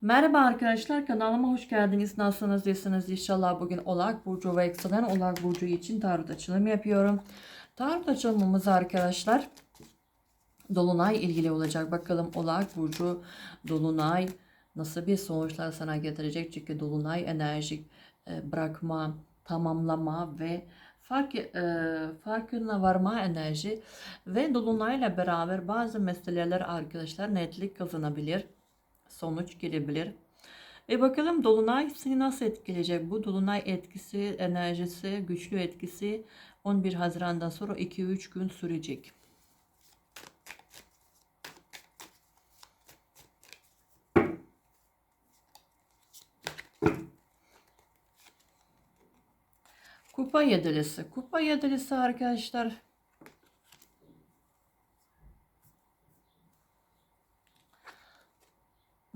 Merhaba arkadaşlar kanalıma hoş geldiniz. Nasılsınız? İyisiniz inşallah. Bugün Oğlak Burcu ve Ekselen Oğlak Burcu için tarot açılımı yapıyorum. Tarot açılımımız arkadaşlar Dolunay ilgili olacak. Bakalım Oğlak Burcu Dolunay nasıl bir sonuçlar sana getirecek? Çünkü Dolunay enerjik e, bırakma, tamamlama ve fark e, farkına varma enerji ve Dolunay'la beraber bazı meseleler arkadaşlar netlik kazanabilir sonuç gelebilir. E bakalım Dolunay seni nasıl etkileyecek? Bu Dolunay etkisi, enerjisi, güçlü etkisi 11 Haziran'dan sonra 2-3 gün sürecek. Kupa yedilisi. Kupa yedilisi arkadaşlar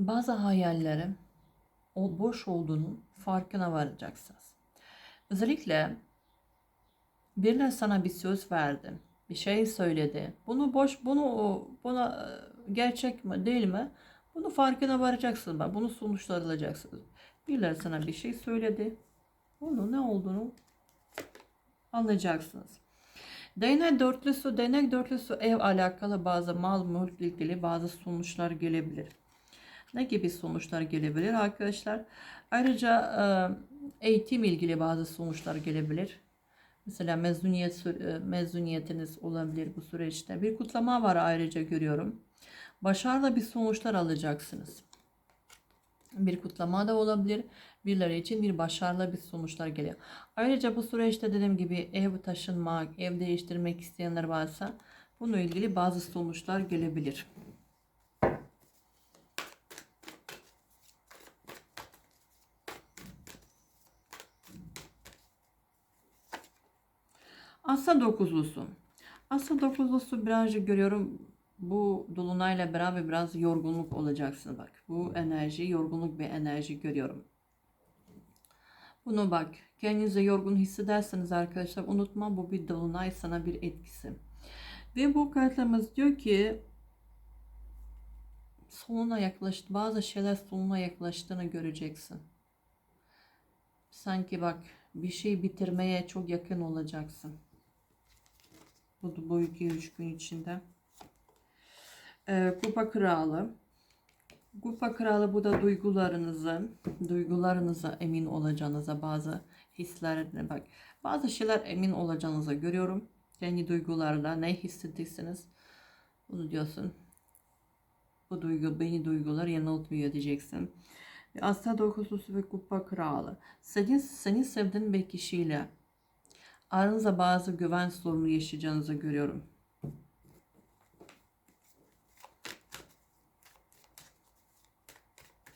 bazı hayallerin boş olduğunun farkına varacaksınız. Özellikle birileri sana bir söz verdi, bir şey söyledi. Bunu boş, bunu buna e, gerçek mi değil mi? Bunu farkına varacaksınız. Bunu sonuçlanacaksınız. Birileri sana bir şey söyledi. Bunun ne olduğunu anlayacaksınız. Değnek dörtlüsü, değnek dörtlüsü ev alakalı bazı mal mülk ilgili bazı sonuçlar gelebilir ne gibi sonuçlar gelebilir arkadaşlar? Ayrıca e, eğitim ilgili bazı sonuçlar gelebilir. Mesela mezuniyet e, mezuniyetiniz olabilir bu süreçte. Bir kutlama var ayrıca görüyorum. Başarılı bir sonuçlar alacaksınız. Bir kutlama da olabilir. Birileri için bir başarılı bir sonuçlar geliyor. Ayrıca bu süreçte dediğim gibi ev taşınmak, ev değiştirmek isteyenler varsa bununla ilgili bazı sonuçlar gelebilir. Asa dokuzlusu. Asa dokuzlusu birazcık görüyorum bu dolunayla beraber biraz yorgunluk olacaksın bak. Bu enerji yorgunluk bir enerji görüyorum. Bunu bak kendinize yorgun hissederseniz arkadaşlar unutma bu bir dolunay sana bir etkisi. Ve bu kartlarımız diyor ki sonuna yaklaştı. Bazı şeyler sonuna yaklaştığını göreceksin. Sanki bak bir şey bitirmeye çok yakın olacaksın. Bu, bu iki üç gün içinde. Ee, kupa kralı. Kupa kralı bu da duygularınızı, duygularınıza emin olacağınıza bazı hislerine bak. Bazı şeyler emin olacağınıza görüyorum. Kendi duygularla ne hissedirsiniz bunu diyorsun. Bu duygu beni duygular yanıltmıyor diyeceksin. Asla dokuzusu ve kupa kralı. Senin, seni sevdiğin bir kişiyle aranızda bazı güven sorunu yaşayacağınızı görüyorum.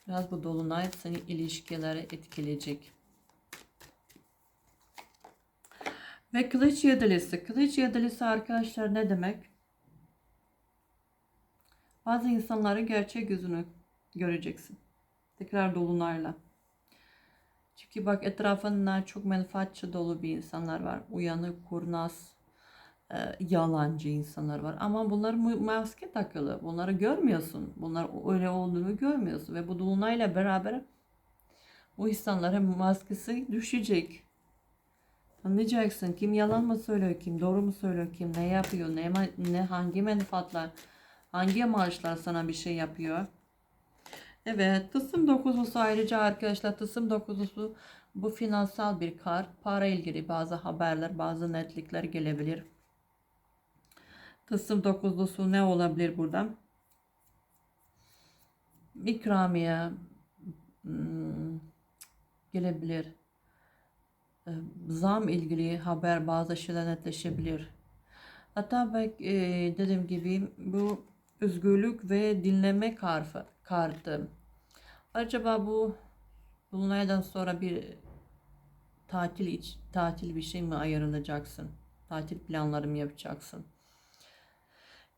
Biraz bu dolunay seni ilişkileri etkileyecek. Ve kılıç yedilisi. Kılıç yedilisi arkadaşlar ne demek? Bazı insanların gerçek yüzünü göreceksin. Tekrar dolunayla. Çünkü bak etrafında çok menfaatçi dolu bir insanlar var. Uyanık, kurnaz, e, yalancı insanlar var. Ama bunlar maske takılı. Bunları görmüyorsun. Bunlar öyle olduğunu görmüyorsun. Ve bu dolunayla beraber bu insanların maskesi düşecek. Anlayacaksın kim yalan mı söylüyor, kim doğru mu söylüyor, kim ne yapıyor, ne, ne hangi menfaatler, hangi amaçlar sana bir şey yapıyor. Evet, Tısım 9'lusu ayrıca arkadaşlar Tısım 9'lusu bu finansal bir kart. Para ilgili bazı haberler, bazı netlikler gelebilir. Tısım 9'lusu ne olabilir burada? İkramiye hmm, gelebilir. Ee, zam ilgili haber bazı şeyler netleşebilir. Hatta e, dediğim gibi bu özgürlük ve dinleme kartı. kartı. Acaba bu Dolunay'dan sonra bir tatil iç, tatil bir şey mi ayrılacaksın? Tatil planları mı yapacaksın?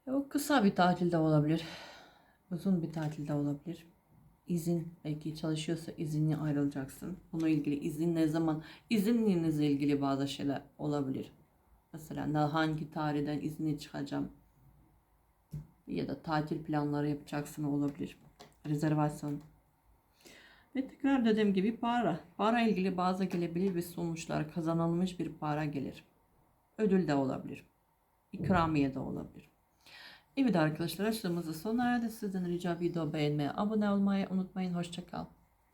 O kısa bir tatilde olabilir. Uzun bir tatilde olabilir. İzin belki çalışıyorsa izinli ayrılacaksın. Bununla ilgili izin ne zaman izinliğinizle ilgili bazı şeyler olabilir. Mesela hangi tarihten izni çıkacağım ya da tatil planları yapacaksın olabilir. Rezervasyon Ve tekrar dediğim gibi para. Para ilgili bazı gelebilir bir sonuçlar kazanılmış bir para gelir. Ödül de olabilir. İkramiye de olabilir. Evet arkadaşlar açılımımızı sona erdi. Sizden rica video beğenmeyi, abone olmayı unutmayın. Hoşçakal.